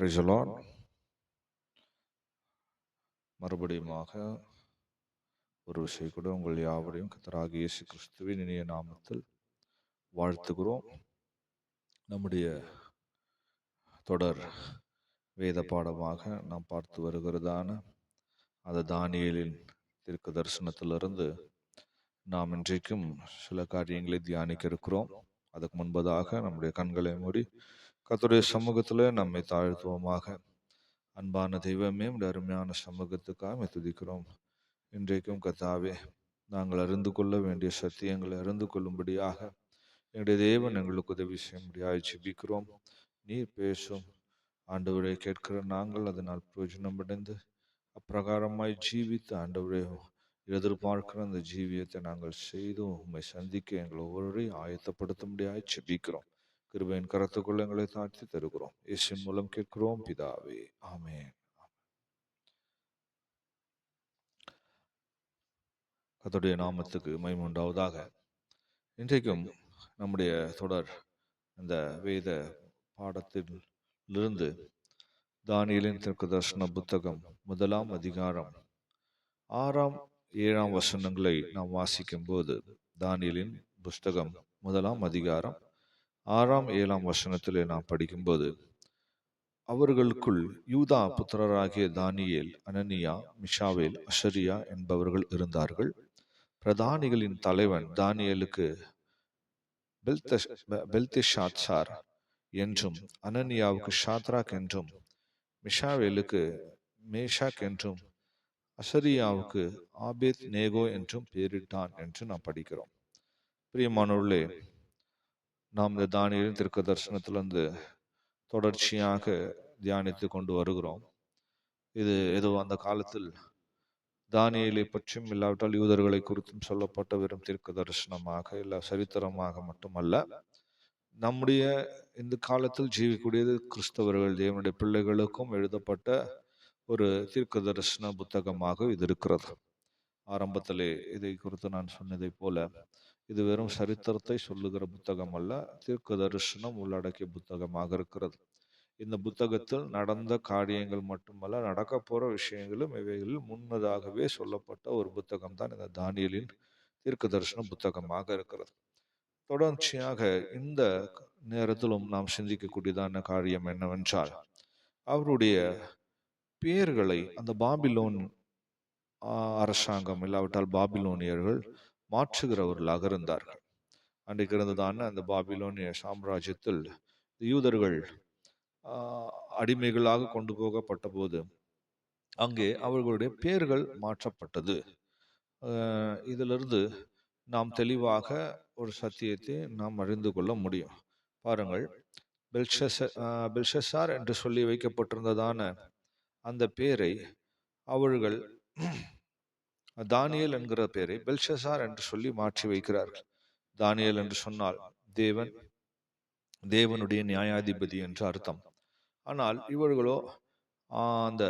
பிரிசலான் மறுபடியுமாக ஒரு விஷயம் கூட உங்கள் யாவரையும் கத்தராக இயேசு கிறிஸ்துவின் இனிய நாமத்தில் வாழ்த்துகிறோம். நம்முடைய தொடர் வேத பாடமாக நாம் பார்த்து வருகிறதான அந்த தானியலின் திருக்கு தரிசனத்திலிருந்து நாம் இன்றைக்கும் சில காரியங்களை தியானிக்க இருக்கிறோம். அதுக்கு முன்பதாக நம்முடைய கண்களை மூடி கர்த்தருடைய சமூகத்தில் நம்மை தாழ்த்துவோமாக. அன்பான தெய்வமே உடைய அருமையான சமூகத்துக்காக துதிக்கிறோம். இன்றைக்கும் கத்தாவே நாங்கள் அறிந்து கொள்ள வேண்டிய சத்தியங்களை அறிந்து கொள்ளும்படியாக எங்களுடைய தேவன் எங்களுக்கு உதவி செய்யும்படியாக ஜெபிக்கிறோம். நீர் பேசும். ஆண்டவரை கேட்கிற நாங்கள் அதனால் பிரயோஜனமடைந்து அப்பிரகாரமாய் ஜீவித்து ஆண்டவரே எதிர்பார்க்கிற அந்த ஜீவியத்தை நாங்கள் செய்து உண்மை சந்திக்க எங்களை ஒவ்வொருவரையும் ஆயத்தப்படுத்தும்படியாக ஜெபிக்கிறோம். கிருபையின் கரத்துக்குள்ள எங்களை தாழ்த்தி தருகிறோம். இயேசுவின் மூலம் கேட்கிறோம் பிதாவே. ஆமென். கர்த்தருடைய நாமத்துக்கு மைமுண்டாவதாக இன்றைக்கும் நம்முடைய தொடர் அந்த வேத பாடத்திலிருந்து தானியலின் தெற்கு தர்ஷன புத்தகம் முதலாம் அதிகாரம் ஆறாம் ஏழாம் வசனங்களை நாம் வாசிக்கும் போது தானியலின் புஸ்தகம் முதலாம் அதிகாரம் ஆறாம் ஏழாம் வசனத்திலே நாம் படிக்கும்போது அவர்களுக்குள் யூதா புத்திரராகிய தானியேல் அனனியா மிஷாவேல் அஷரியா என்பவர்கள் இருந்தார்கள். பிரதானிகளின் தலைவன் தானியலுக்கு பெல்தஷ் பெல்திஷாத்சார் என்றும் அனனியாவுக்கு ஷாத்ராக் என்றும் மிஷாவேலுக்கு மேஷாக் என்றும் அசரியாவுக்கு ஆபேத் நேகோ என்றும் பெயரிட்டான் என்று நாம் படிக்கிறோம். பிரியமானவர்களே நாம் இந்த தானியலின் திருக்க தரிசனத்திலிருந்து தொடர்ச்சியாக தியானித்து கொண்டு வருகிறோம். இது ஏதோ அந்த காலத்தில் தானியலை பற்றியும் இல்லாவிட்டால் யூதர்களை குறித்தும் சொல்லப்பட்ட வெறும் தீர்க்க தரிசனமாக இல்லை சரித்திரமாக மட்டுமல்ல. நம்முடைய இந்த காலத்தில் ஜீவிக்கூடியது கிறிஸ்தவர்கள் தேவனுடைய பிள்ளைகளுக்கும் எழுதப்பட்ட ஒரு தீர்க்க தரிசன புத்தகமாக இது இருக்கிறது. ஆரம்பத்திலே இதை குறித்து நான் சொன்னதைப் போல இது வெறும் சரித்திரத்தை சொல்லுகிற புத்தகம் அல்ல தீர்க்க தரிசனம் உள்ளடக்கிய புத்தகமாக இருக்கிறது. இந்த புத்தகத்தில் நடந்த காரியங்கள் மட்டுமல்ல நடக்க போற விஷயங்களும் இவைகளில் முன்னதாகவே சொல்லப்பட்ட ஒரு புத்தகம் தான் இந்த தானியலின் தீர்க்க தரிசன புத்தகமாக இருக்கிறது. தொடர்ச்சியாக இந்த நேரத்திலும் நாம் சிந்திக்கக்கூடியதான காரியம் என்னவென்றால் அவருடைய பெயர்களை அந்த பாபிலோன் அரசாங்கம் இல்லாவிட்டால் பாபிலோனியர்கள் மாற்றுகிறவர்களாக இருந்தார்கள் அன்றைக்கு இருந்ததான அந்த பாபிலோனிய சாம்ராஜ்யத்தில் யூதர்கள் அடிமைகளாக கொண்டு போகப்பட்ட போது அங்கே அவர்களுடைய பெயர்கள் மாற்றப்பட்டது. இதிலிருந்து நாம் தெளிவாக ஒரு சத்தியத்தை நாம் அறிந்து கொள்ள முடியும். பாருங்கள் பெல்ஷச பெல்ஷசார் என்று சொல்லி வைக்கப்பட்டிருந்ததான அந்த பெயரை அவர்கள் தானியேல் என்கிற பெயரை பெல்ஷசார் என்று சொல்லி மாற்றி வைக்கிறார்கள். தானியேல் என்று சொன்னால் தேவன் தேவனுடைய நியாயாதிபதி என்று அர்த்தம். ஆனால் இவர்களோ அந்த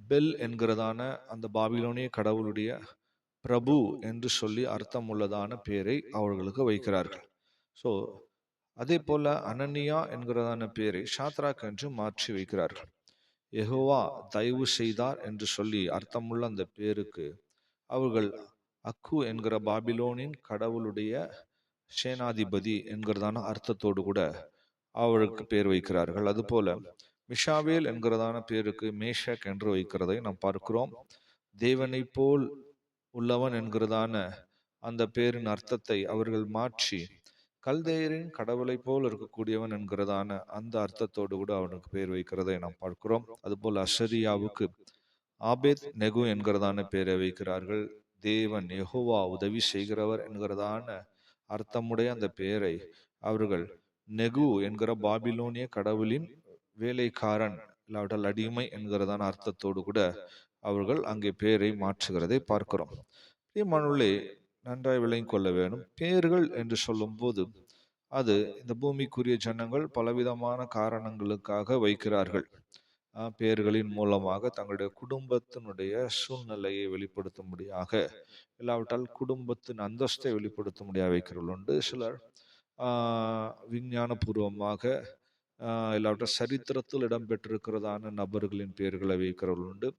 பெல் என்கிறதான அந்த பாபிலோனிய கடவுளுடைய பிரபு என்று சொல்லி அர்த்தம் உள்ளதான பெயரை அவர்களுக்கு வைக்கிறார்கள். ஸோ அதே போல அனனியா என்கிறதான பெயரை ஷாத்ராக் என்று மாற்றி வைக்கிறார்கள். யெகோவா தயவு செய்தார் என்று சொல்லி அர்த்தமுள்ள அந்த பேருக்கு அவர்கள் அக்கு என்கிற பாபிலோனின் கடவுளுடைய சேனாதிபதி என்கிறதான அர்த்தத்தோடு கூட அவருக்கு பேர் வைக்கிறார்கள். அதுபோல மிஷாவேல் என்கிறதான பேருக்கு மேஷக் என்று வைக்கிறதை நாம் பார்க்கிறோம். தேவனை போல் உள்ளவன் என்கிறதான அந்த பேரின் அர்த்தத்தை அவர்கள் மாற்றி கல்தேயரின் கடவுளைப் போல் இருக்கக்கூடியவன் என்கிறதான அந்த அர்த்தத்தோடு கூட அவனுக்கு பேர் வைக்கிறதை நாம் பார்க்கிறோம். அதுபோல் அஷரியாவுக்கு ஆபேத் நெகு என்கிறதான பெயரை வைக்கிறார்கள். தேவன் யெகோவா உதவி செய்கிறவர் என்கிறதான அர்த்தமுடைய அந்த பெயரை அவர்கள் நெகு என்கிற பாபிலோனிய கடவுளின் வேலைக்காரன் இல்லாவிட்டால் அடிமை என்கிறதான அர்த்தத்தோடு கூட அவர்கள் அங்கே பெயரை மாற்றுகிறதை பார்க்கிறோம். பிரியமானவர்களே நன்றாய் விளங்கிக் கொள்ள வேண்டும் பெயர்கள் என்று சொல்லும்போது அது இந்த பூமிக்குரிய ஜனங்கள் பலவிதமான காரணங்களுக்காக வைக்கிறார்கள். பேர்களின் பெயர்களின் மூலமாக தங்களுடைய குடும்பத்தினுடைய சூழ்நிலையை வெளிப்படுத்தும்படியாக இல்லாவிட்டால் குடும்பத்தின் அந்தஸ்தை வெளிப்படுத்தும்படியாக வைக்கிறவர்கள் உண்டு. சிலர் விஞ்ஞானபூர்வமாக இல்லாவிட்டால் சரித்திரத்தில் இடம்பெற்றிருக்கிறதான நபர்களின் பெயர்களை வைக்கிறவர்கள் உண்டு.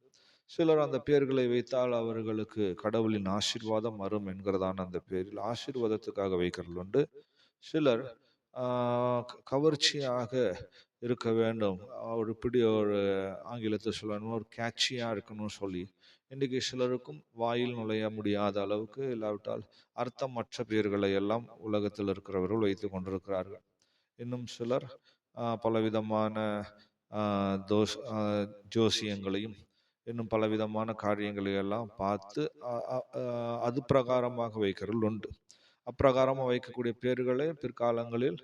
சிலர் அந்த பெயர்களை வைத்தால் அவர்களுக்கு கடவுளின் ஆசீர்வாதம் வரும் என்கிறதான அந்த பேரில் ஆசீர்வாதத்துக்காக வைக்கிறவர்கள் உண்டு. சிலர் கவர்ச்சியாக இருக்க வேண்டும். ஒரு பிடி ஒரு ஆங்கிலத்தை சொல்லணும் ஒரு கேட்சியாக இருக்கணும்னு சொல்லி இன்றைக்கு சிலருக்கும் வாயில் நுழைய முடியாத அளவுக்கு இல்லாவிட்டால் அர்த்தமற்ற பெயர்களை எல்லாம் உலகத்தில் இருக்கிறவர்கள் வைத்து கொண்டிருக்கிறார்கள். இன்னும் சிலர் பலவிதமான ஆஹ் தோஷ் ஜோசியங்களையும் இன்னும் பலவிதமான காரியங்களையெல்லாம் பார்த்து அது பிரகாரமாக வைக்கிறவர்கள் உண்டு. அப்பிரகாரமாக வைக்கக்கூடிய பேர்களை பிற்காலங்களில்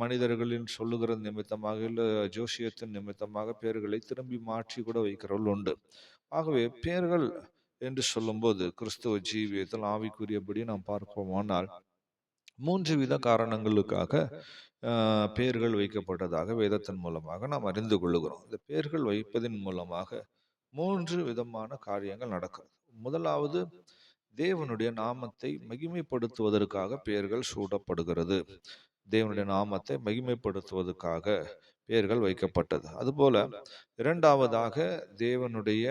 மனிதர்களின் சொல்லுகிற நிமித்தமாக இல்லை ஜோசியத்தின் நிமித்தமாக பேர்களை திரும்பி மாற்றி கூட வைக்கிறவர்கள் உண்டு. ஆகவே பேர்கள் என்று சொல்லும்போது கிறிஸ்துவ ஜீவியத்தில் ஆவிக்குரியபடி நாம் பார்ப்போமானால் மூன்று வித காரணங்களுக்காக பெயர்கள் வைக்கப்பட்டதாக வேதத்தின் மூலமாக நாம் அறிந்து கொள்ளுகிறோம். இந்த பெயர்கள் வைப்பதன் மூலமாக மூன்று விதமான காரியங்கள் நடக்கும் முதலாவது தேவனுடைய நாமத்தை மகிமைப்படுத்துவதற்காக பெயர்கள் சூடப்படுகிறது. தேவனுடைய நாமத்தை மகிமைப்படுத்துவதற்காக பெயர்கள் வைக்கப்பட்டது. அதுபோல இரண்டாவதாக தேவனுடைய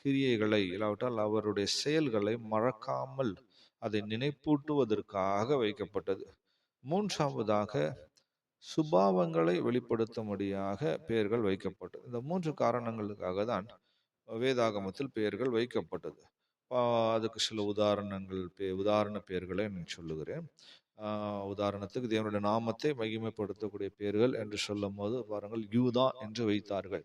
கிரியைகளை இல்லாவிட்டால் அவருடைய செயல்களை மறக்காமல் அதை நினைப்பூட்டுவதற்காக வைக்கப்பட்டது. மூன்றாவதாக சுபாவங்களை வெளிப்படுத்தும்படியாக பெயர்கள் வைக்கப்பட்டது. இந்த மூன்று காரணங்களுக்காக தான் வேதாகமத்தில் பெயர்கள் வைக்கப்பட்டது. அதுக்கு சில உதாரணங்கள் பே உதாரண பெயர்களை நான் சொல்லுகிறேன். உதாரணத்துக்கு தேவனுடைய நாமத்தை மகிமைப்படுத்தக்கூடிய பெயர்கள் என்று சொல்லும் போது பாருங்கள் யூதா என்று வைத்தார்கள்.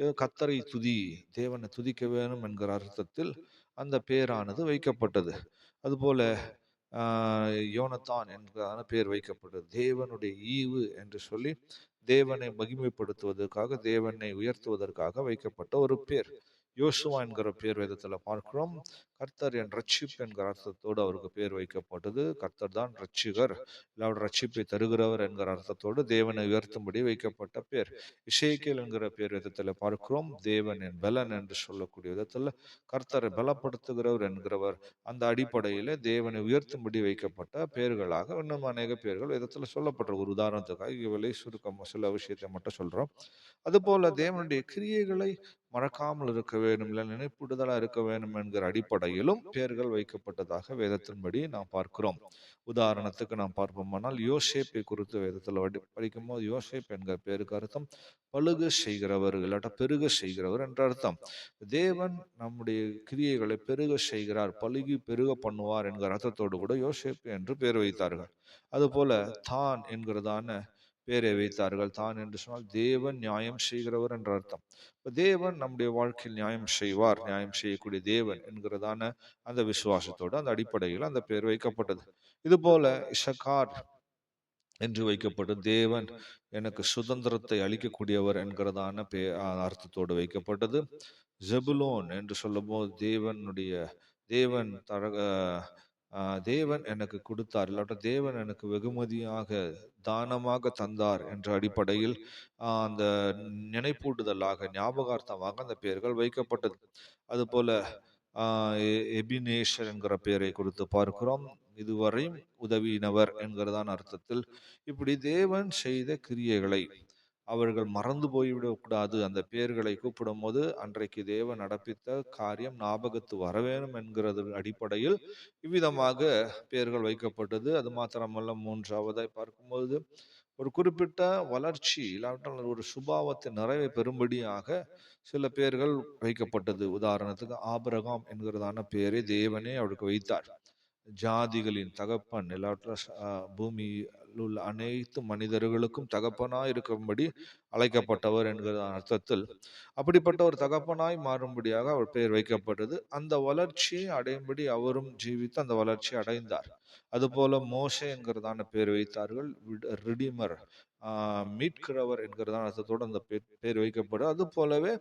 இது கத்தரை துதி தேவனை துதிக்க வேணும் என்கிற அர்த்தத்தில் அந்த பெயரானது வைக்கப்பட்டது. அதுபோல யோனத்தான் என்கிறான பெயர் வைக்கப்பட்டது. தேவனுடைய ஈவு என்று சொல்லி தேவனை மகிமைப்படுத்துவதற்காக தேவனை உயர்த்துவதற்காக வைக்கப்பட்ட ஒரு பேர் யோசுவா என்கிற பேர் வேதத்தில் பார்க்கிறோம். கர்த்தர் என் ரட்சிப் என்கிற அர்த்தத்தோடு அவருக்கு பேர் வைக்கப்பட்டது. கர்த்தர் தான் ரட்சிகர். இல்லாவிட ரட்சிப்பை தருகிறவர் என்கிற அர்த்தத்தோடு தேவனை உயர்த்தும்படி வைக்கப்பட்ட பேர். இசைக்கேல் என்கிற பேர் விதத்தில் பார்க்கிறோம். தேவன் என் பலன் என்று சொல்லக்கூடிய விதத்தில் கர்த்தரை பலப்படுத்துகிறவர் என்கிறவர் அந்த அடிப்படையில் தேவனை உயர்த்தும்படி வைக்கப்பட்ட பெயர்களாக இன்னும் அநேக பேர்கள் விதத்தில் சொல்லப்பட்ட ஒரு உதாரணத்துக்காக இவளை சுருக்கம் சில விஷயத்தை மட்டும் சொல்கிறோம் அதுபோல் தேவனுடைய கிரியைகளை மறக்காமல் இருக்க வேண்டும் இல்லை நினைப்புடுதலாக இருக்க வேண்டும் என்கிற அடிப்படையிலும் பெயர்கள் வைக்கப்பட்டதாக வேதத்தின்படி நாம் பார்க்கிறோம். உதாரணத்துக்கு நாம் பார்ப்போமானால் யோசேப்பை குறித்து வேதத்தில் படிக்கும் படிக்கும்போது யோசேப் என்கிற பேருக்கு அர்த்தம் பழுக செய்கிறவர் இல்லாட்ட பெருக செய்கிறவர் என்ற அர்த்தம். தேவன் நம்முடைய கிரியைகளை பெருக செய்கிறார் பழுகி பெருக பண்ணுவார் என்கிற அர்த்தத்தோடு கூட யோசேப் என்று பெயர் வைத்தார்கள். அதுபோல தான் என்கிறதான பேரை வைத்தார்கள். தான் என்று சொன்னால் தேவன் நியாயம் செய்கிறவர் என்ற அர்த்தம். இப்போ தேவன் நம்முடைய வாழ்க்கையில் நியாயம் செய்வார். நியாயம் செய்யக்கூடிய தேவன் என்கிறதான அந்த விசுவாசத்தோடு அந்த அடிப்படையில் அந்த பேர் வைக்கப்பட்டது. இதுபோல இசக்கார் என்று வைக்கப்படும் தேவன் எனக்கு சுதந்திரத்தை அளிக்கக்கூடியவர் என்கிறதான பே அர்த்தத்தோடு வைக்கப்பட்டது. ஜெபுலோன் என்று சொல்லும்போது தேவனுடைய தேவன் தர தேவன் எனக்கு கொடுத்தார். இல்லாட்ட தேவன் எனக்கு வெகுமதியாக தானமாக தந்தார் என்ற அடிப்படையில் அந்த நினைப்பூட்டுதலாக ஞாபகார்த்தமாக அந்த பெயர்கள் வைக்கப்பட்டது. அதுபோல எ- எபினேஷர் என்கிற பெயரை கொடுத்து பார்க்கிறோம். இதுவரையும் உதவியினவர் என்கிறதான அர்த்தத்தில் இப்படி தேவன் செய்த கிரியைகளை அவர்கள் மறந்து போய்விடக்கூடாது அந்த பெயர்களை கூப்பிடும்போது அன்றைக்கு தேவன் நடப்பித்த காரியம் ஞாபகத்து வர வேணும் என்கிறது அடிப்படையில் இவ்விதமாக பெயர்கள் வைக்கப்பட்டது. அது மாத்திரமல்ல மூன்றாவதாய் பார்க்கும்போது ஒரு குறிப்பிட்ட வளர்ச்சி இல்லாவிட்டால் ஒரு சுபாவத்தை நிறைவை பெறும்படியாக சில பேர்கள் வைக்கப்பட்டது. உதாரணத்துக்கு ஆபரகாம் என்கிறதான பேரை தேவனே அவருக்கு வைத்தார். ஜாதிகளின் தகப்பன் எல்லாவற்றும் பூமி உள்ள அனைத்து மனிதர்களுக்கும் தகப்பனாய் இருக்கும்படி அழைக்கப்பட்டவர் என்கிற அர்த்தத்தில் அப்படிப்பட்ட ஒரு தகப்பனாய் மாறும்படியாக அவர் பெயர் வைக்கப்பட்டது. அந்த வளர்ச்சியை அடையும்படி அவரும் ஜீவித்து அந்த வளர்ச்சியை அடைந்தார். அதுபோல மோசே என்கிறதான பெயர் வைத்தார்கள். ரிடிமர் மீட்கிறவர் என்கிறதான அர்த்தத்தோடு அந்த பேர் பேர் வைக்கப்படும் அது போலவே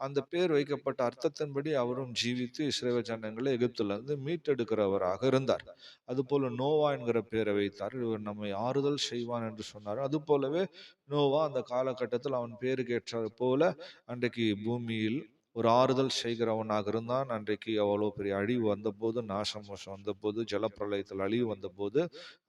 அந்த பேர் வைக்கப்பட்ட அர்த்தத்தின்படி அவரும் ஜீவித்து இஸ்ரேவ ஜனங்களை எகிப்திலிருந்து மீட்டெடுக்கிறவராக இருந்தார். அதுபோல நோவா என்கிற பெயரை வைத்தார். இவர் நம்மை ஆறுதல் செய்வான் என்று சொன்னார். அது போலவே நோவா அந்த காலகட்டத்தில் அவன் பேருக்கு ஏற்றார் போல அன்றைக்கு பூமியில் ஒரு ஆறுதல் செய்கிறவனாக இருந்தான். அன்றைக்கு அவ்வளோ பெரிய அழிவு வந்தபோது நாசம் மோசம் வந்தபோது ஜலப்பிரளயத்தில் அழிவு வந்தபோது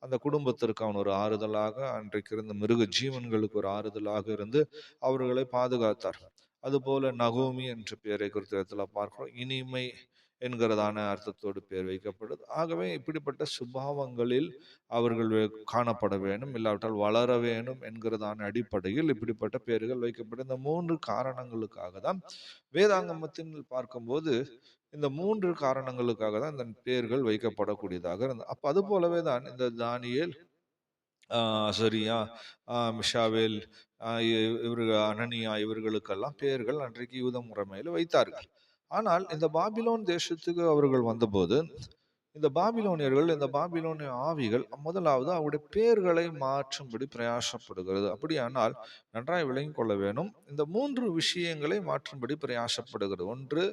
அந்த குடும்பத்திற்கு அவன் ஒரு ஆறுதலாக அன்றைக்கு இருந்த மிருக ஜீவன்களுக்கு ஒரு ஆறுதலாக இருந்து அவர்களை பாதுகாத்தார். அதுபோல நகோமி என்ற பெயரை குறித்த இடத்துல பார்க்கிறோம். இனிமை என்கிறதான அர்த்தத்தோடு பெயர் வைக்கப்படுது. ஆகவே இப்படிப்பட்ட சுபாவங்களில் அவர்கள் வே- காணப்பட வேண்டும் இல்லாவிட்டால் வளர வேண்டும் என்கிறதான அடிப்படையில் இப்படிப்பட்ட பெயர்கள் வைக்கப்படும். இந்த மூன்று காரணங்களுக்காக தான் வேதாங்கமத்தின் பார்க்கும்போது இந்த மூன்று காரணங்களுக்காக தான் இந்த பெயர்கள் வைக்கப்படக்கூடியதாக இருந்தது. அப்போ அது போலவே தான் இந்த தானியல் அசரியா மிஷாவேல் இவர்கள் அனனியா இவர்களுக்கெல்லாம் பெயர்கள் அன்றைக்கு யூத முறைமையில் வைத்தார்கள். ஆனால் இந்த பாபிலோன் தேசத்துக்கு அவர்கள் வந்தபோது இந்த பாபிலோனியர்கள் இந்த பாபிலோனிய ஆவிகள் முதலாவது அவருடைய பெயர்களை மாற்றும்படி பிரயாசப்படுகிறது. அப்படியானால் நன்றாய் விளங்கிக் கொள்ள வேணும் இந்த மூன்று விஷயங்களை மாற்றும்படி பிரயாசப்படுகிறது. ஒன்று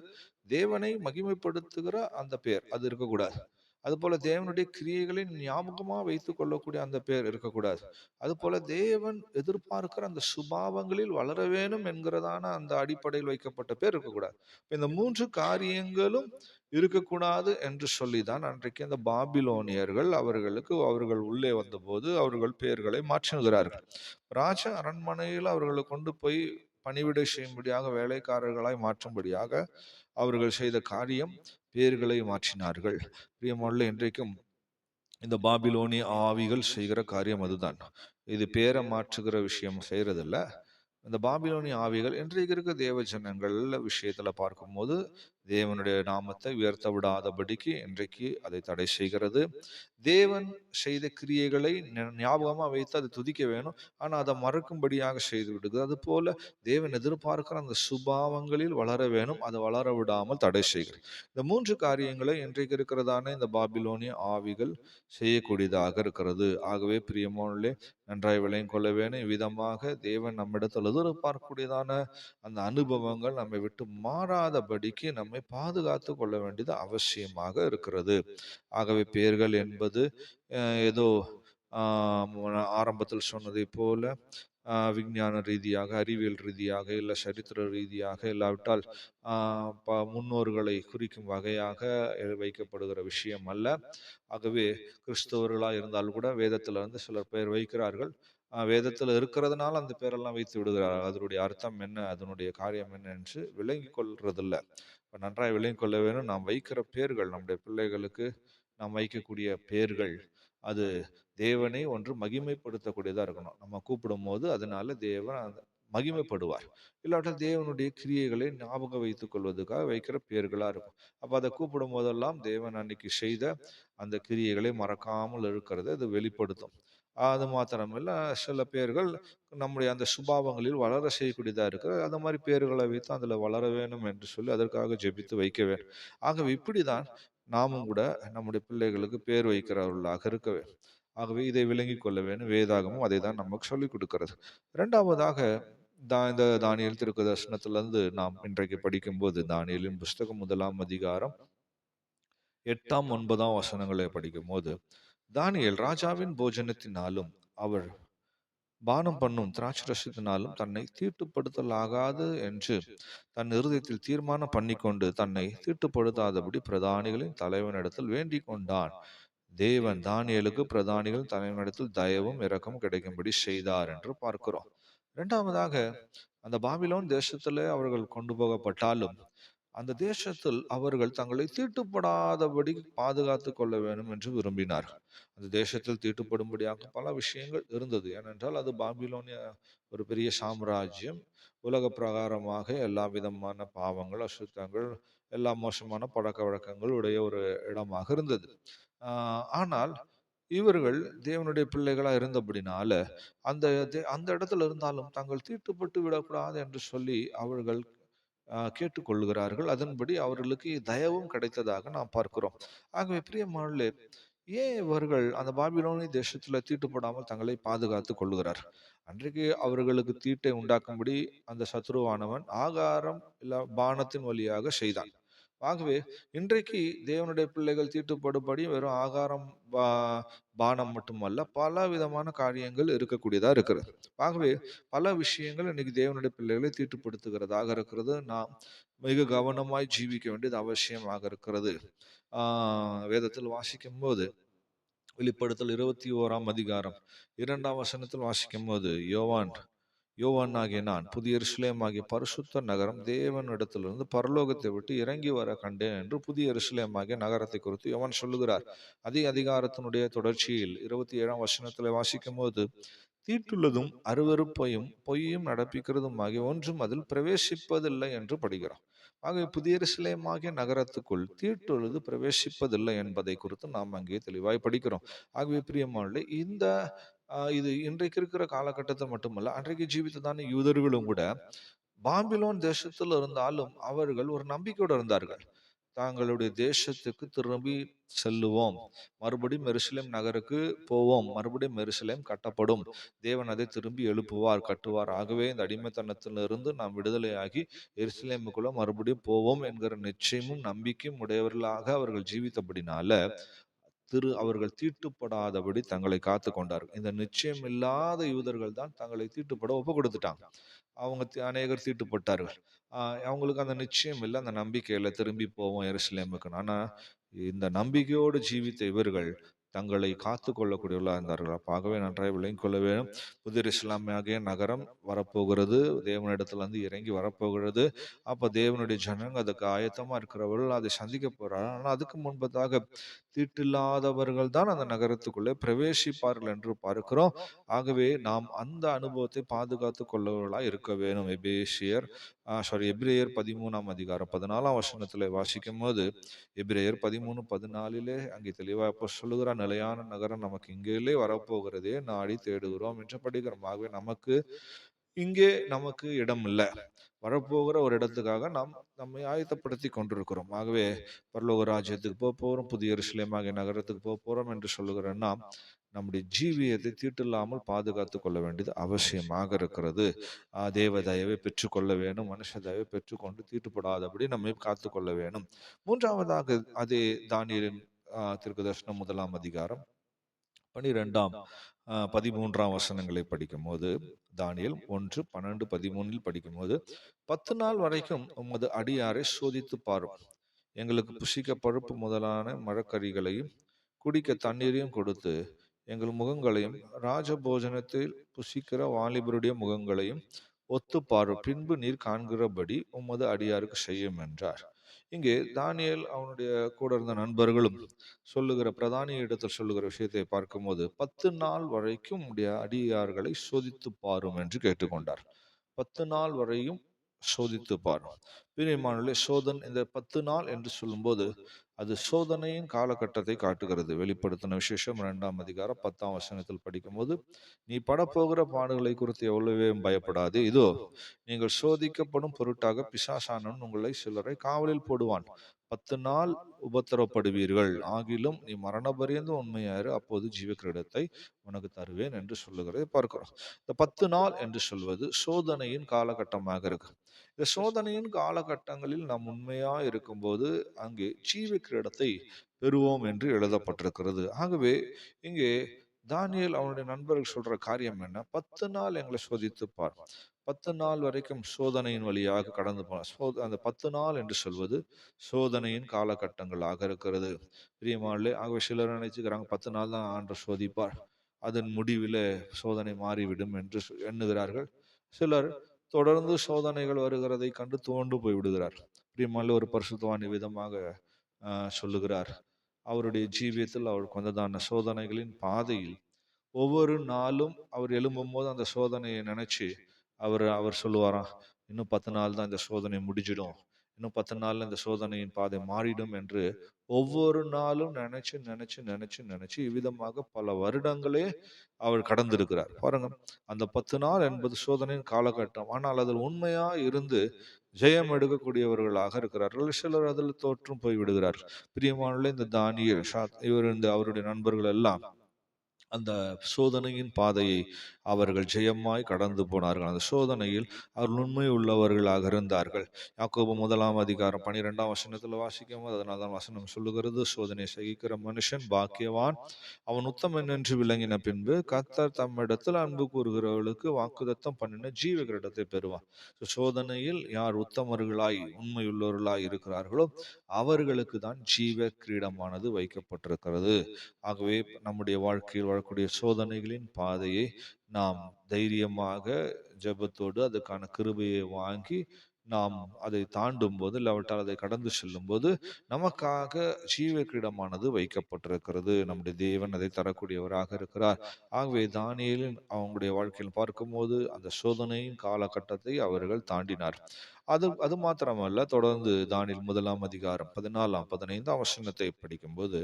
தேவனை மகிமைப்படுத்துகிற அந்த பெயர் அது இருக்கக்கூடாது. அதுபோல் தேவனுடைய கிரியைகளை ஞாபகமாக வைத்து கொள்ளக்கூடிய அந்த பெயர் இருக்கக்கூடாது. அதுபோல் தேவன் எதிர்பார்க்கிற அந்த சுபாவங்களில் வளர வேணும் என்கிறதான அந்த அடிப்படையில் வைக்கப்பட்ட பேர் இருக்கக்கூடாது. இந்த மூன்று காரியங்களும் இருக்கக்கூடாது என்று சொல்லி தான் அன்றைக்கு அந்த பாபிலோனியர்கள் அவர்களுக்கு அவர்கள் உள்ளே வந்தபோது அவர்கள் பெயர்களை மாற்றுகிறார்கள். ராஜ அரண்மனையில் அவர்களை கொண்டு போய் பணிவிடை செய்யும்படியாக வேலைக்காரர்களாய் மாற்றும்படியாக அவர்கள் செய்த காரியம் பேர்களை மாற்றினார்கள். பிரியமுள்ள இன்றைக்கும் இந்த பாபிலோனிய ஆவிகள் செய்கிற காரியம் அதுதான். இது பேரை மாற்றுகிற விஷயம் செய்கிறதில்ல இந்த பாபிலோனிய ஆவிகள் இன்றைக்கு இருக்க தேவ ஜனங்கள் விஷயத்தில் பார்க்கும்போது தேவனுடைய நாமத்தை உயர்த்த விடாதபடிக்கு இன்றைக்கு அதை தடை செய்கிறது. தேவன் செய்த கிரியைகளை ஞாபகமாக வைத்து அதை துதிக்க வேணும். ஆனால் அதை மறக்கும்படியாக செய்து விடுது அது போல தேவன் எதிர்பார்க்கிற அந்த சுபாவங்களில் வளர வேணும். அதை வளர விடாமல் தடை செய்கிறது. இந்த மூன்று காரியங்களை இன்றைக்கு இருக்கிறதான இந்த பாபிலோனிய ஆவிகள் செய்யக்கூடியதாக இருக்கிறது. ஆகவே பிரியமானே நன்றாய் விளையும் கொள்ள வேணும். இவ்விதமாக தேவன் நம்மிடத்தில் எதிர்பார்க்கக்கூடியதான அந்த அனுபவங்கள் நம்மை விட்டு மாறாதபடிக்கு நம்மை பாதுகாத்து கொள்ள வேண்டியது அவசியமாக இருக்கிறது. ஆகவே பெயர்கள் என்பது ஏதோ ஆரம்பத்தில் சொன்னதை போல விஞ்ஞான ரீதியாக அறிவியல் ரீதியாக இல்லை சரித்திர ரீதியாக இல்லாவிட்டால் ப- முன்னோர்களை குறிக்கும் வகையாக வைக்கப்படுகிற விஷயம் அல்ல. ஆகவே கிறிஸ்தவர்களாக இருந்தால் கூட வேதத்தில் வந்து சிலர் பெயர் வைக்கிறார்கள். வேதத்தில் இருக்கிறதுனால அந்த பேரெல்லாம் வைத்து விடுகிறார்கள். அதனுடைய அர்த்தம் என்ன? அதனுடைய காரியம் என்ன என்று விளங்கி கொள்றதில்ல. இப்போ நன்றாக விளங்கிக் கொள்ள வேணும் நாம் வைக்கிற பேர்கள் நம்முடைய பிள்ளைகளுக்கு நாம் வைக்கக்கூடிய பேர்கள் அது தேவனை ஒன்று மகிமைப்படுத்தக்கூடியதாக இருக்கணும். நம்ம கூப்பிடும் போது அதனால தேவன் அந்த மகிமைப்படுவார். இல்லாட்டால் தேவனுடைய கிரியைகளை ஞாபகம் வைத்துக் கொள்வதற்காக வைக்கிற பேர்களாக இருக்கும். அப்போ அதை கூப்பிடும் போதெல்லாம் தேவன் அன்னைக்கு செய்த அந்த கிரியைகளை மறக்காமல் இருக்கிறத அது வெளிப்படுத்தும். அது மாத்திரமில்ல சில பேர்கள் நம்முடைய அந்த சுபாவங்களில் வளர செய்யக்கூடியதாக இருக்கிற அந்த மாதிரி பேர்களை வைத்து அதில் வளர வேணும் என்று சொல்லி அதற்காக ஜெபித்து வைக்க வேண்டும். ஆகவே இப்படிதான் நாமும் கூட நம்முடைய பிள்ளைகளுக்கு பேர் வைக்கிறவர்களாக இருக்க வேண்டும். ஆகவே இதை விளங்கிக் கொள்ள வேண்டும். வேதாகமும் அதை தான் நமக்கு சொல்லிக் கொடுக்கிறது. இரண்டாவதாக தா இந்த தானியல் திருக்கு தர்சனத்திலிருந்து நாம் இன்றைக்கு படிக்கும்போது தானியலின் புஸ்தகம் முதலாம் அதிகாரம் எட்டாம் ஒன்பதாம் வசனங்களை படிக்கும்போது தானியல் ராஜாவின் போஜனத்தினாலும் அவர் பானம் பண்ணும் திராட்சரசத்தினாலும் தன்னை தீட்டுப்படுத்தலாகாது என்று தன் இருதயத்தில் தீர்மானம் பண்ணிக்கொண்டு தன்னை தீட்டுப்படுத்தாதபடி பிரதானிகளின் தலைவனிடத்தில் வேண்டிக் கொண்டான். தேவன் தானியலுக்கு பிரதானிகள் தலைவனிடத்தில் தயவும் இரக்கம் கிடைக்கும்படி செய்தார் என்று பார்க்கிறோம். இரண்டாவதாக அந்த பாபிலோன் தேசத்திலே அவர்கள் கொண்டு போகப்பட்டாலும் அந்த தேசத்தில் அவர்கள் தங்களை தீட்டுப்படாதபடி பாதுகாத்து கொள்ள வேண்டும் என்று விரும்பினார்கள். அந்த தேசத்தில் தீட்டுப்படும்படியாக பல விஷயங்கள் இருந்தது. ஏனென்றால் அது பாபிலோனிய ஒரு பெரிய சாம்ராஜ்யம். உலக பிரகாரமாக எல்லா விதமான பாவங்கள் அசுத்தங்கள் எல்லா மோசமான பழக்க வழக்கங்கள் உடைய ஒரு இடமாக இருந்தது. ஆனால் இவர்கள் தேவனுடைய பிள்ளைகளாக இருந்தபடினால அந்த தே- அந்த இடத்துல இருந்தாலும் தாங்கள் தீட்டுப்பட்டு விடக்கூடாது என்று சொல்லி அவர்கள் கேட்டுக்கொள்கிறார்கள் அதன்படி அவர்களுக்கு தயவும் கிடைத்ததாக நாம் பார்க்கிறோம். ஆகவே பிரியமானே ஏன் இவர்கள் அந்த பாபிலோனி தேசத்துல தீட்டுப்படாமல் தங்களை பாதுகாத்து கொள்கிறார் அன்றைக்கு அவர்களுக்கு தீட்டை உண்டாக்கும்படி அந்த சத்ருவானவன் ஆகாரம் இல்ல பானத்தின் வழியாக செய்தான். ஆகவே இன்றைக்கு தேவனுடைய பிள்ளைகள் தீட்டுப்படும்படி வெறும் ஆகாரம் பா- பானம் மட்டுமல்ல பல விதமான காரியங்கள் இருக்கக்கூடியதாக இருக்கிறது. ஆகவே பல விஷயங்கள் இன்னைக்கு தேவனுடைய பிள்ளைகளை தீட்டுப்படுத்துகிறதாக இருக்கிறது. நாம் மிக கவனமாய் ஜீவிக்க வேண்டியது அவசியமாக இருக்கிறது. வேதத்தில் வாசிக்கும் போது வெளிப்படுத்தல் இருபத்தி ஓராம் அதிகாரம் இரண்டாம் வசனத்தில் வாசிக்கும் போது யோவான் யோவான் ஆகிய நான் புதிய எருசலேம் ஆகிய பரிசுத்த நகரம் தேவனிடத்திலிருந்து பரலோகத்தை விட்டு இறங்கி வர கண்டேன் என்று புதிய எருசலேம் ஆகிய நகரத்தை குறித்து யோவான் சொல்லுகிறார். அதே அதிகாரத்தினுடைய தொடர்ச்சியில் இருபத்தி ஏழாம் வசனத்தில் வாசிக்கும் போது தீட்டுள்ளதும் அருவறுப்பையும் பொய்யும் நடப்பிக்கிறதும் ஆகிய ஒன்றும் அதில் பிரவேசிப்பதில்லை என்று படுகிறோம் ஆகவே புதிய எருசலேமாகிய நகரத்துக்குள் தீட்டுள்ளது பிரவேசிப்பதில்லை என்பதை குறித்து நாம் அங்கே தெளிவாய் படிக்கிறோம். ஆகவே பிரியமானே இந்த இது இன்றைக்கு இருக்கிற காலகட்டத்தில் மட்டுமல்ல அன்றைக்கு ஜீவித்ததான யூதர்களும் கூட பாம்பிலோன் தேசத்தில் இருந்தாலும் அவர்கள் ஒரு நம்பிக்கையோடு இருந்தார்கள். தாங்களுடைய தேசத்துக்கு திரும்பி செல்லுவோம். மறுபடியும் மெருசலேம் நகருக்கு போவோம். மறுபடியும் மெருசலேம் கட்டப்படும். தேவன் அதை திரும்பி எழுப்புவார் கட்டுவார். ஆகவே இந்த அடிமைத்தனத்திலிருந்து நாம் விடுதலையாகி எருசலேமுக்குள்ள மறுபடியும் போவோம் என்கிற நிச்சயமும் நம்பிக்கையும் உடையவர்களாக அவர்கள் ஜீவித்தபடினால திரு அவர்கள் தீட்டுப்படாதபடி தங்களை காத்து கொண்டார்கள். இந்த நிச்சயம் இல்லாத யூதர்கள் தான் தங்களை தீட்டுப்பட ஒப்பு கொடுத்துட்டாங்க. அவங்க அநேகர் தீட்டுப்பட்டார்கள். அவங்களுக்கு அந்த நிச்சயம் இல்லை. அந்த நம்பிக்கையில திரும்பி போவோம் எருசலேமுக்கு. ஆனா இந்த நம்பிக்கையோடு ஜீவித்த இவர்கள் தங்களை காத்து கொள்ளக்கூடியவர்களாக இருந்தார்கள். அப்ப ஆகவே நன்றாய் விளங்கிக் கொள்ள வேண்டும். புதிர் இஸ்லாமியாகிய நகரம் வரப்போகிறது. தேவனிடத்துலேருந்து இறங்கி வரப்போகிறது. அப்போ தேவனுடைய ஜனங்க அதுக்கு ஆயத்தமாக இருக்கிறவர்கள் அதை சந்திக்க போகிறார் ஆனால் அதுக்கு முன்பதாக தீட்டில்லாதவர்கள் தான் அந்த நகரத்துக்குள்ளே பிரவேசிப்பார்கள் என்று பார்க்கிறோம். ஆகவே நாம் அந்த அனுபவத்தை பாதுகாத்து கொள்ளவர்களாக இருக்க வேணும் எபேசியர் சாரி எப்ரேயர் பதிமூணாம் அதிகாரம் பதினாலாம் வசனத்தில் வாசிக்கும் போது எப்ரேயர் பதிமூணு பதினாலிலே அங்கே தெளிவாக இப்போ சொல்லுகிற நிலையான நகரம் நமக்கு இங்கேயே வரப்போகிறதே நாடி தேடுகிறோம் என்று படிக்கிறோம். ஆகவே நமக்கு இங்கே நமக்கு இடம் இல்லை வரப்போகிற ஒரு இடத்துக்காக நாம் நம்மை ஆயத்தப்படுத்தி கொண்டிருக்கிறோம். ஆகவே பரலோக ராஜ்யத்துக்கு போக போகிறோம் புதிய எருசலேமாகிய நகரத்துக்கு போக போகிறோம் என்று சொல்லுகிற நாம் நம்முடைய ஜீவியத்தை தீட்டில்லாமல் பாதுகாத்து கொள்ள வேண்டியது அவசியமாக இருக்கிறது. தேவ தயவை பெற்றுக்கொள்ள வேணும் மனுஷ தயவை பெற்றுக்கொண்டு தீட்டுப்படாதபடி நம்மை காத்து கொள்ள வேணும் மூன்றாவதாக அதே தானியலின் திருக்கு தர்ஷனம் முதலாம் அதிகாரம் பனிரெண்டாம் பதிமூன்றாம் வசனங்களை படிக்கும்போது தானியல் ஒன்று பன்னெண்டு பதிமூணில் படிக்கும்போது பத்து நாள் வரைக்கும் உமது அடியாரை சோதித்து பாரும். எங்களுக்கு புசிக்க பழுப்பு முதலான மரக்கறிகளையும் குடிக்க தண்ணீரையும் கொடுத்து எங்கள் முகங்களையும் ராஜபோஜனத்தில் புசிக்கிற வாலிபருடைய முகங்களையும் ஒத்து பாரு பின்பு நீர் காண்கிறபடி உமது அடியாருக்கு செய்யும் என்றார். இங்கே தானியல் அவனுடைய கூட இருந்த நண்பர்களும் சொல்லுகிற பிரதானிய இடத்தில் சொல்லுகிற விஷயத்தை பார்க்கும்போது பத்து நாள் வரைக்கும் உடைய அடியார்களை சோதித்து பாரும் என்று கேட்டுக்கொண்டார். பத்து நாள் வரையும் சோதித்து பாரும் பிரியமானே சோதன் இந்த பத்து நாள் என்று சொல்லும்போது அது சோதனையின் காலகட்டத்தை காட்டுகிறது. வெளிப்படுத்தின விசேஷம் இரண்டாம் அதிகாரம் பத்தாம் வசனத்தில் படிக்கும்போது நீ படப்போகிற பாடுகளை குறித்து எவ்வளவே பயப்படாது. இதோ நீங்கள் சோதிக்கப்படும் பொருட்டாக பிசாசானவன் உங்களை சிலரை காவலில் போடுவான். பத்து நாள் உபத்திரப்படுவீர்கள் ஆகிலும் நீ மரண பரியந்த உண்மையாரு அப்போது ஜீவ கிரீடத்தை உனக்கு தருவேன் என்று சொல்லுகிறதை பார்க்கிறோம். இந்த பத்து நாள் என்று சொல்வது சோதனையின் காலகட்டமாக இருக்கு. இந்த சோதனையின் காலகட்டங்களில் நாம் உண்மையா இருக்கும்போது அங்கே ஜீவ கிரீடத்தை பெறுவோம் என்று எழுதப்பட்டிருக்கிறது. ஆகவே இங்கே தானியல் அவனுடைய நண்பர்கள் சொல்ற காரியம் என்ன? பத்து நாள் எங்களை சோதித்து பார். பத்து நாள் வரைக்கும் சோதனையின் வழியாக கடந்து போன சோ அந்த பத்து நாள் என்று சொல்வது சோதனையின் காலகட்டங்களாக இருக்கிறது. பிரியமானே ஆகவே சிலர் நினைச்சுக்கிறாங்க பத்து நாள் தான் ஆண்டு சோதிப்பார். அதன் முடிவில் சோதனை மாறிவிடும் என்று சொ- எண்ணுகிறார்கள். சிலர் தொடர்ந்து சோதனைகள் வருகிறதை கண்டு தோண்டு போய் விடுகிறார். பிரியமானே ஒரு பரிசுத்தவான் விதமாக சொல்லுகிறார். அவருடைய ஜீவியத்தில் அவருக்கு வந்ததான சோதனைகளின் பாதையில் ஒவ்வொரு நாளும் அவர் எழும்பும் போது அந்த சோதனையை நினைச்சு அவர் அவர் சொல்லுவாராம் இன்னும் பத்து நாள் தான் இந்த சோதனை முடிஞ்சிடும். இன்னும் பத்து நாள்ல இந்த சோதனையின் பாதை மாறிடும் என்று ஒவ்வொரு நாளும் நினைச்சு நினைச்சு நினைச்சு நினைச்சு இவ்விதமாக பல வருடங்களே அவர் கடந்திருக்கிறார். பாருங்க அந்த பத்து நாள் என்பது சோதனையின் காலகட்டம். ஆனால் அதில் உண்மையா இருந்து ஜெயம் எடுக்கக்கூடியவர்களாக இருக்கிறார்கள். சிலர் அதில் தோற்றும் போய் விடுகிறார்கள் பிரியமானவர்களே இந்த தானியல் ஷாத் இவர் இந்த அவருடைய நண்பர்கள் எல்லாம் அந்த சோதனையின் பாதையை அவர்கள் ஜெயமாய் கடந்து போனார்கள். அந்த சோதனையில் அவர்கள் உண்மை உள்ளவர்களாக இருந்தார்கள். யாக்கோபு முதலாம் அதிகாரம் பனிரெண்டாம் வசனத்தில் வாசிக்கும் போது அதனால தான் வசனம் சொல்லுகிறது சோதனை சகிக்கிற மனுஷன் பாக்கியவான். அவன் உத்தமன் என்று விளங்கின பின்பு கத்தர் தம்மிடத்தில் அன்பு கூறுகிறவர்களுக்கு வாக்குதத்தம் பண்ணின ஜீவ ஜீவகிரடத்தை பெறுவான். சோதனையில் யார் உத்தமர்களாய் உண்மையுள்ளவர்களாய் இருக்கிறார்களோ அவர்களுக்கு தான் ஜீவ கிரீடமானது வைக்கப்பட்டிருக்கிறது. ஆகவே நம்முடைய வாழ்க்கையில் வரக்கூடிய சோதனைகளின் பாதையை நாம் தைரியமாக ஜெபத்தோடு அதுக்கான கிருபையை வாங்கி நாம் அதை தாண்டும் போது இல்லாவிட்டால் அதை கடந்து செல்லும் போது நமக்காக ஜீவ கிரீடமானது வைக்கப்பட்டிருக்கிறது. நம்முடைய தேவன் அதை தரக்கூடியவராக இருக்கிறார். ஆகவே தானியலின் அவங்களுடைய வாழ்க்கையில் பார்க்கும்போது அந்த சோதனையின் காலகட்டத்தை அவர்கள் தாண்டினார். அது அது மாத்திரமல்ல தொடர்ந்து தானியல் முதலாம் அதிகாரம் பதினாலாம் பதினைந்தாம் வசனத்தை படிக்கும்போது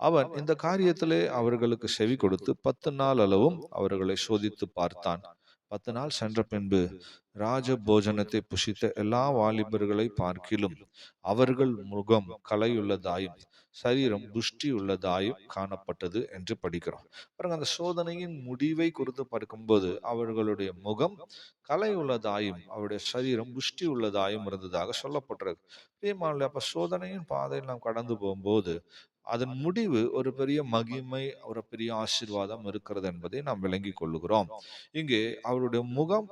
அவன் இந்த காரியத்திலே அவர்களுக்கு செவி கொடுத்து பத்து நாள் அளவும் அவர்களை சோதித்து பார்த்தான். பத்து நாள் சென்ற பின்பு ராஜ போஜனத்தை புசித்த எல்லா வாலிபர்களை பார்க்கிலும் அவர்கள் முகம் கலையுள்ளதாயும் சரீரம் புஷ்டி உள்ளதாயும் காணப்பட்டது என்று படிக்கிறோம். பாருங்க அந்த சோதனையின் முடிவை குறித்து பார்க்கும்போது அவர்களுடைய முகம் கலை உள்ளதாயும் அவருடைய சரீரம் புஷ்டி உள்ளதாயும் இருந்ததாக சொல்லப்பட்டிருக்கு. பிரியமானவர்களே, அப்ப சோதனையின் பாதையில் நாம் கடந்து போகும்போது அதன் முடிவு ஒரு பெரிய மகிமை ஒரு பெரிய ஆசீர்வாதம் இருக்கிறது என்பதை நாம் விளங்கிக் கொள்ளுகிறோம் இங்கே அவருடைய முகம்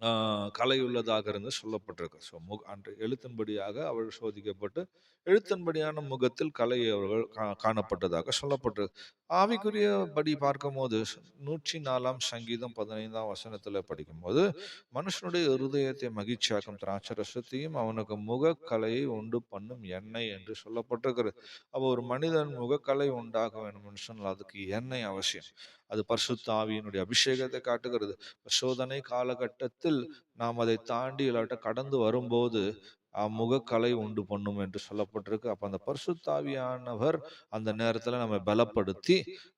கலையுள்ளதாக இருந்து சொல்லப்பட்டிருக்கு. ஸோ முக அன்று எழுத்தின்படியாக அவள் சோதிக்கப்பட்டு எழுத்தின்படியான முகத்தில் கலை அவர்கள் கா- காணப்பட்டதாக சொல்லப்பட்டிருக்கு. ஆவிக்குரியபடி பார்க்கும்போது நூற்றி நாலாம் சங்கீதம் பதினைந்தாம் வசனத்தில் படிக்கும்போது மனுஷனுடைய இருதயத்தை மகிழ்ச்சியாக்கும் திராட்சரசத்தையும் அவனுக்கு முகக்கலையை உண்டு பண்ணும் எண்ணெய் என்று சொல்லப்பட்டிருக்கிறது. அப்போ ஒரு மனிதன் முகக்கலை உண்டாக வேண்டும் மனுஷன் சொன்னால் அதுக்கு எண்ணெய் அவசியம். அது பரிசுத்த ஆவியினுடைய அபிஷேகத்தை காட்டுகிறது. சோதனை காலகட்டத்தில் நாம் அதை தாண்டி இல்லாட்ட கடந்து வரும்போது முகக்கலை உண்டு பண்ணும் என்று சொல்லப்பட்டிருக்கு. அப்போ அந்த பரிசுத்தாவியானவர் அந்த நேரத்தில் நம்ம பலப்படுத்தி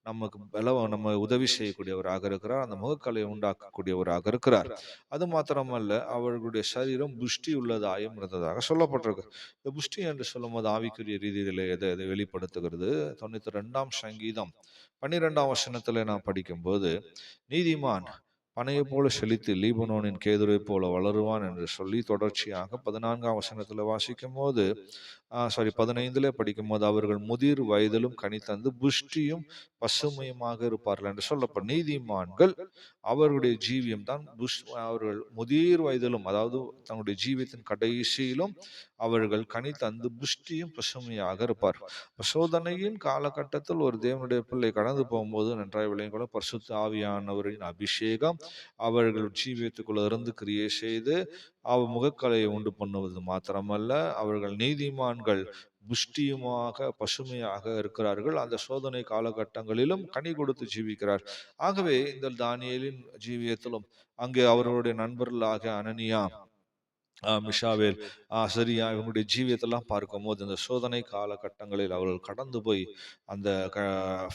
நமக்கு பல நம்ம உதவி செய்யக்கூடியவராக இருக்கிறார். அந்த முகக்கலை உண்டாக்கக்கூடியவராக இருக்கிறார். அது மாத்திரமல்ல அவர்களுடைய சரீரம் புஷ்டி உள்ளதாயும் இருந்ததாக சொல்லப்பட்டிருக்கு. இந்த புஷ்டி என்று சொல்லும்போது ஆவிக்குரிய ரீதியில் எதை எதை வெளிப்படுத்துகிறது? தொண்ணூற்றி ரெண்டாம் சங்கீதம். பன்னிரெண்டாம் வசனத்தில் நான் படிக்கும்போது நீதிமான் பனையை போல செழித்து லீபனோனின் கேதுரை போல வளருவான் என்று சொல்லி தொடர்ச்சியாக பதினான்காம் வசனத்தில் வாசிக்கும் போது சாரி பதினைந்துல படிக்கும் போது அவர்கள் முதிர் வயதிலும் கனி தந்து புஷ்டியும் பசுமையுமாக இருப்பார்கள் என்று சொல்லப்படும் நீதிமான்கள் அவர்களுடைய ஜீவியம் தான் புஷ் அவர்கள் முதிர் வயதிலும் அதாவது தங்களுடைய ஜீவியத்தின் கடைசியிலும் அவர்கள் கனி தந்து புஷ்டியும் பசுமையாக இருப்பார். சோதனையின் காலகட்டத்தில் ஒரு தேவனுடைய பிள்ளை கடந்து போகும்போது நன்றாய் விளையங்களும் பரிசுத்த ஆவியானவரின் அபிஷேகம் அவர்கள் ஜீவியத்துக்குள்ள இருந்து கிரியை செய்து அவ முகக்கலையை உண்டு பண்ணுவது மாத்திரமல்ல அவர்கள் நீதிமான்கள் புஷ்டியுமாக பசுமையாக இருக்கிறார்கள். அந்த சோதனை காலகட்டங்களிலும் கனி கொடுத்து ஜீவிக்கிறார். ஆகவே இந்த தானியேலின் ஜீவியத்திலும் அங்கே அவர்களுடைய நண்பர்களாக அனனியா மிஷாவேல். சரியா. இவங்களுடைய ஜீவியத்தெல்லாம் பார்க்கும்போது இந்த சோதனை காலகட்டங்களில் அவர்கள் கடந்து போய் அந்த க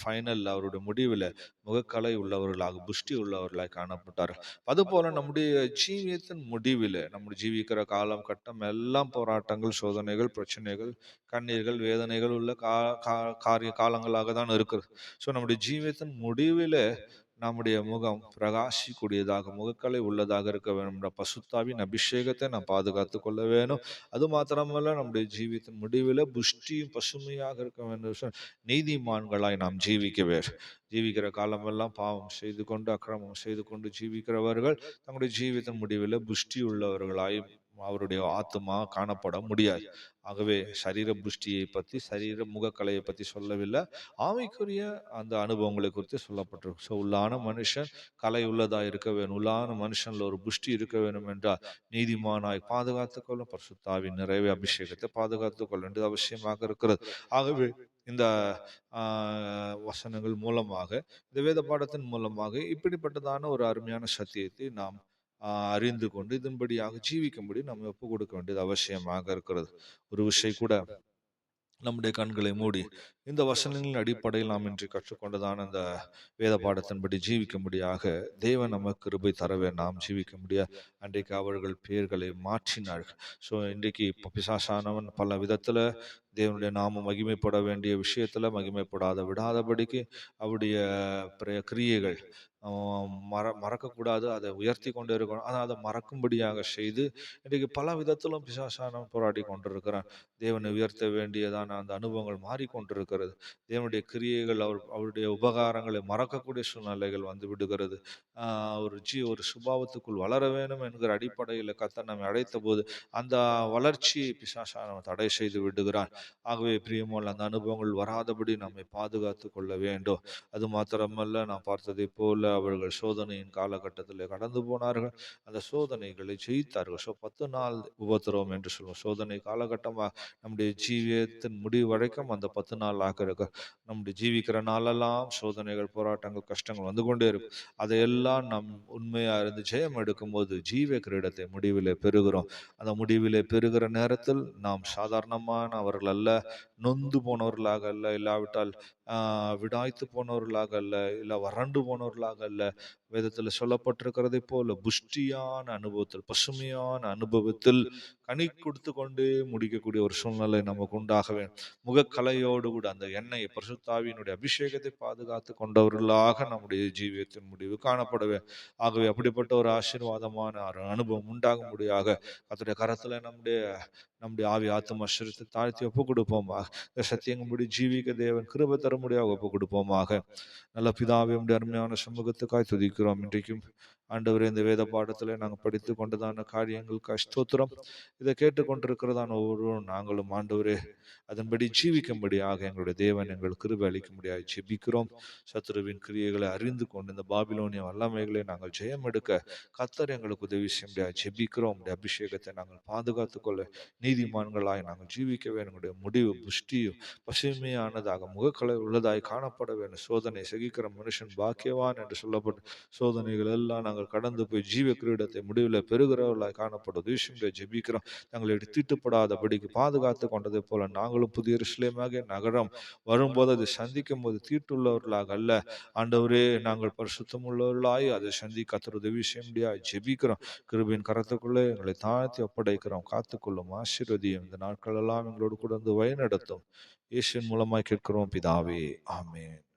ஃபைனல் அவருடைய முடிவில் முகக்கலை உள்ளவர்களாக புஷ்டி உள்ளவர்களாக காணப்பட்டார்கள். அதுபோல நம்முடைய ஜீவியத்தின் முடிவில் நம்முடைய ஜீவிக்கிற காலம் கட்டம் எல்லாம் போராட்டங்கள் சோதனைகள் பிரச்சனைகள் கண்ணீர்கள் வேதனைகள் உள்ள கா கா- காரிய காலங்களாக தான் இருக்கிறது. ஸோ நம்முடைய ஜீவியத்தின் முடிவில் நம்முடைய முகம் பிரகாசிக்கூடியதாக முகக்கலை உள்ளதாக இருக்க வேண்டும். என்ற பசுத்தாவின் அபிஷேகத்தை நாம் பாதுகாத்து கொள்ள வேணும் அது மாத்திரமல்ல நம்முடைய ஜீவித்தின் முடிவில் புஷ்டியும் பசுமையாக இருக்க வேண்டும். நீதிமான்களாய் நாம் ஜீவிக்கவே ஜீவிக்கிற காலமெல்லாம் பாவம் செய்து கொண்டு அக்கிரமம் செய்து கொண்டு ஜீவிக்கிறவர்கள் தங்களுடைய ஜீவித்தின் முடிவில் புஷ்டி உள்ளவர்களாய் அவருடைய ஆத்மா காணப்பட முடியாது. ஆகவே சரீர புஷ்டியை பற்றி சரீர முகக்கலையை பற்றி சொல்லவில்லை. ஆவிக்குரிய அந்த அனுபவங்களை குறித்து சொல்லப்பட்டிருக்கு. ஸோ உள்ளான மனுஷன் கலை உள்ளதாக இருக்க வேணும் உள்ளான மனுஷனில் ஒரு புஷ்டி இருக்க வேணும் என்றால் நீதிமானாய் பாதுகாத்துக்கொள்ளும் பரிசுத்தாவின் நிறைவே அபிஷேகத்தை பாதுகாத்துக் கொள்ள வேண்டியது அவசியமாக இருக்கிறது. ஆகவே இந்த வசனங்கள் மூலமாக இந்த வேத பாடத்தின் மூலமாக இப்படிப்பட்டதான ஒரு அருமையான சத்தியத்தை நாம் அறிந்து கொண்டு இதன்படியாக ஜீவிக்கும்படி நம்ம ஒப்பு கொடுக்க வேண்டியது அவசியமாக இருக்கிறது. ஒரு விஷயம் கூட நம்முடைய கண்களை மூடி இந்த வசனங்களின் அடிப்படையில் நாம் இன்று கற்றுக்கொண்டதான அந்த வேத பாடத்தின்படி ஜீவிக்கும்படியாக தேவன் நமக்கு கிருபை தரவே நாம் ஜீவிக்க முடியாது அன்றைக்கு அவர்கள் பெயர்களை மாற்றினார்கள். ஸோ இன்றைக்கு இப்போ பிசாசானவன் பல விதத்தில் தேவனுடைய நாமம் மகிமைப்பட வேண்டிய விஷயத்தில் மகிமைப்படாத விடாதபடிக்கு அவருடைய பிர- கிரியைகள் மற மறக்கக்கூடாது அதை உயர்த்தி கொண்டு இருக்கணும். ஆனால் அதை மறக்கும்படியாக செய்து இன்றைக்கு பல விதத்திலும் பிசாசானம் போராடி கொண்டிருக்கிறான் தேவனை உயர்த்த வேண்டியதான அந்த அனுபவங்கள் மாறிக்கொண்டிருக்கிறது. தேவனுடைய கிரியைகள் அவர் அவருடைய உபகாரங்களை மறக்கக்கூடிய சூழ்நிலைகள் வந்து விடுகிறது. ஒரு ஜி ஒரு சுபாவத்துக்குள் வளர வேணும் என்கிற அடிப்படையில் கத்த நம்மை அடைத்த போது அந்த வளர்ச்சியை பிசாசானம் தடை செய்து விடுகிறான் ஆகவே பிரியமோல் அந்த அனுபவங்கள் வராதபடி நம்மை பாதுகாத்து கொள்ள வேண்டும். அது மாத்திரமல்ல நான் பார்த்ததை போல அவர்கள் சோதனையின் காலகட்டத்தில் கடந்து போனார்கள். அந்த சோதனைகளை ஜெயித்தார்கள். ஸோ பத்து நாள் உபத்திரவம் என்று சொல்லுவோம் சோதனை காலகட்டமாக நம்முடைய ஜீவியத்தின் முடிவு வரைக்கும் அந்த பத்து நாள் ஆக்கிருக்க நம்முடைய ஜீவிக்கிற நாளெல்லாம் சோதனைகள் போராட்டங்கள் கஷ்டங்கள் வந்து கொண்டே இருக்கும். அதையெல்லாம் நம் உண்மையாக இருந்து ஜெயம் எடுக்கும்போது ஜீவ கிரீடத்தை முடிவிலே பெறுகிறோம். அந்த முடிவிலே பெறுகிற நேரத்தில் நாம் சாதாரணமான அவர்களை அல்ல நொந்து போனவர்களாக அல்ல இல்லாவிட்டால் விடாய்த்து போனவர்களாக அல்ல இல்ல வறண்டு போனவர்களாக அல்ல. வேதத்தில் சொல்லப்பட்டிருக்கிறதை போல புஷ்டியான அனுபவத்தில் பசுமையான அனுபவத்தில் கனி கொடுத்து கொண்டே முடிக்கக்கூடிய ஒரு சூழ்நிலை நமக்கு உண்டாக வேண்டும் முகக்கலையோடு கூட அந்த எண்ணெயை பரிசுத்தாவியினுடைய அபிஷேகத்தை பாதுகாத்து கொண்டவர்களாக நம்முடைய ஜீவியத்தின் முடிவு காணப்படவே ஆகவே அப்படிப்பட்ட ஒரு ஆசீர்வாதமான ஒரு அனுபவம் உண்டாகும்படியாக அதனுடைய கரத்தில் நம்முடைய நம்முடைய ஆவி ஆத்தும் அஸ்வரத்தை தாழ்த்தி ஒப்பு கொடுப்போமாக. இந்த சத்தியங்களுடைய ஜீவிக்க தேவன் கிருப தர முடியாக ஒப்பு கொடுப்போமாக. நல்ல பிதாவே அருமையான சமூகத்துக்காய் துதிக்கிறோம். இன்றைக்கும் ஆண்டவரே இந்த வேத பாடத்தில் நாங்கள் படித்து கொண்டதான காரியங்களுக்கு அஷ்டோத்திரம் இதை கேட்டுக்கொண்டிருக்கிறதான ஒவ்வொருவரும் நாங்களும் ஆண்டவரே அதன்படி ஜீவிக்கும்படியாக எங்களுடைய தேவன் எங்கள் கிருபை அளிக்கும்படியாக ஜெபிக்கிறோம். சத்ருவின் கிரியைகளை அறிந்து கொண்டு இந்த பாபிலோனிய வல்லமைகளை நாங்கள் ஜெயம் எடுக்க கத்தர் எங்களுக்கு உதவி செய்யும்படியாக ஜெபிக்கிறோம். உடைய அபிஷேகத்தை நாங்கள் பாதுகாத்துக்கொள்ள நீதிமான்களாய் நாங்கள் ஜீவிக்க வேண்டும். எங்களுடைய முடிவு புஷ்டியும் பசுமையானதாக முகக்கலை உள்ளதாய் காணப்பட வேண்டும். சோதனை சகிக்கிற மனுஷன் பாக்கியவான் என்று சொல்லப்பட்ட சோதனைகள் எல்லாம் நாங்கள் கடந்து போய் ஜீவ கிரீடத்தை முடிவில் பெறுகிறவர்களாய் காணப்படும் விஷயங்களை ஜெபிக்கிறோம். தங்களை தீட்டுப்படாதபடிக்கு பாதுகாத்து கொண்டதை போல நாங்களும் புதிய இஸ்லேமாக நகரம் வரும்போது அதை சந்திக்கும் போது தீட்டுள்ளவர்களாக அல்ல. ஆண்டவரே நாங்கள் பரிசுத்தம் உள்ளவர்களாய் அதை சந்தி உதவி செய்ய முடியாது ஜெபிக்கிறோம். கிருபின் கரத்துக்குள்ளே எங்களை தாழ்த்தி ஒப்படைக்கிறோம். காத்துக்கொள்ளும் ஆசீர்வதியும் இந்த நாட்கள் எல்லாம் எங்களோடு கூட வந்து வழிநடத்தும். ஏசியன் மூலமாக கேட்கிறோம் பிதாவே. ஆமேன்.